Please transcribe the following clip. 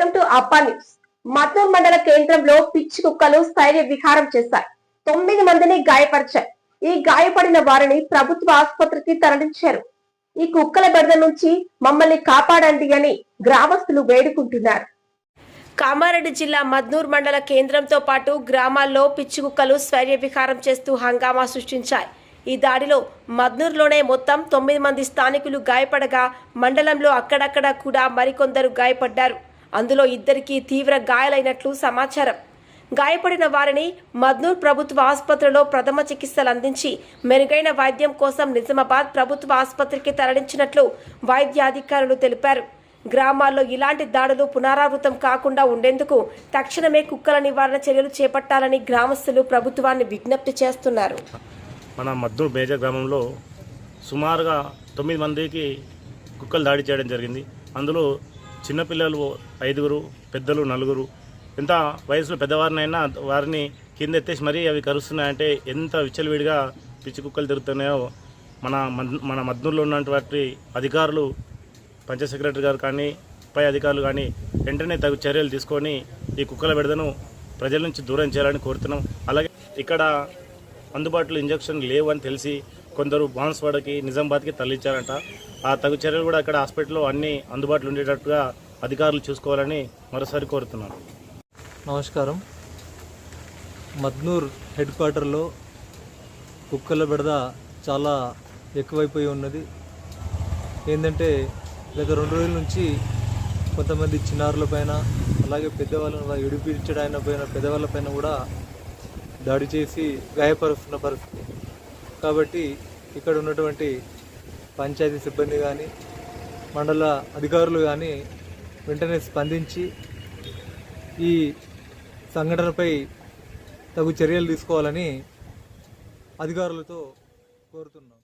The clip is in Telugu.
అప్పా న్యూస్. మద్దూర్ మండల కేంద్రంలో పిచ్చి కుక్కలు స్థైర్య విహారం చేశాయి. తొమ్మిది మందిని గాయపరిచాయి. ఈ గాయపడిన వారిని ప్రభుత్వ ఆసుపత్రికి తరలించారు. ఈ కుక్కల బెడద నుంచి మమ్మల్ని కాపాడండి అని గ్రామస్తులు వేడుకుంటున్నారు. కామారెడ్డి జిల్లా మద్నూర్ మండల కేంద్రంతో పాటు గ్రామాల్లో పిచ్చి కుక్కలు స్వైర్య విహారం చేస్తూ హంగామా సృష్టించాయి. ఈ దాడిలో మద్నూర్లోనే మొత్తం తొమ్మిది మంది స్థానికులు గాయపడగా మండలంలో అక్కడక్కడ కూడా మరికొందరు గాయపడ్డారు. అందులో ఇద్దరికీ తీవ్ర గాయాలైనట్లు సమాచారం. గాయపడిన వారిని మద్నూర్ ప్రభుత్వ ఆసుపత్రిలో ప్రథమ చికిత్సలు అందించి మెరుగైన వైద్యం కోసం నిజామాబాద్ ప్రభుత్వ ఆసుపత్రికి తరలించినట్లు వైద్యాధికారులు తెలిపారు. గ్రామాల్లో ఇలాంటి దాడులు పునరావృతం కాకుండా ఉండేందుకు తక్షణమే కుక్కల నివారణ చర్యలు చేపట్టాలని గ్రామస్తులు ప్రభుత్వాన్ని విజ్ఞప్తి చేస్తున్నారు. మన మద్దూర్ మేజర్ గ్రామంలో సుమారుగా తొమ్మిది మందికి కుక్కలు దాడి చేయడం జరిగింది. అందులో చిన్నపిల్లలు ఐదుగురు పెద్దలు నలుగురు. ఎంత వయసులో పెద్దవారినైనా వారిని కింద ఎత్తేసి మరీ అవి కరుస్తున్నాయంటే ఎంత విచ్చలవిడిగా పిచ్చి కుక్కలు తిరుగుతున్నాయో. మన మద్- మన మద్దూరులో ఉన్నటువంటి అధికారులు పంచాయత్ సెక్రటరీ గారు కానీ పై అధికారులు కానీ వెంటనే తగు చర్యలు తీసుకొని ఈ కుక్కల విడదను ప్రజల నుంచి దూరం చేయాలని కోరుతున్నాం. అలాగే ఇక్కడ అందుబాటులో ఇంజక్షన్ లేవు అని తెలిసి కొందరు బాన్స్వాడకి నిజామాబాద్కి తరలించారంట. ఆ తగు చర్యలు కూడా అక్కడ హాస్పిటల్లో అన్ని అందుబాటులో ఉండేటట్టుగా అధికారులు చూసుకోవాలని మరోసారి కోరుతున్నాను. నమస్కారం. మద్నూర్ హెడ్ క్వార్టర్లో కుక్కల బెడద చాలా ఎక్కువైపోయి ఉన్నది. ఏంటంటే గత రెండు రోజుల నుంచి కొంతమంది చిన్నారుల పైన అలాగే పెద్దవాళ్ళ ఇడిపించడానికి పైన పెద్దవాళ్ళ పైన కూడా దాడి చేసి గాయపరుస్తున్న పరిస్థితి. కాబట్టి ఇక్కడ ఉన్నటువంటి పంచాయతీ సిబ్బంది కానీ మండల అధికారులు కానీ వెంటనే స్పందించి ఈ సంఘటనపై తగు చర్యలు తీసుకోవాలని అధికారులతో కోరుతున్నాం.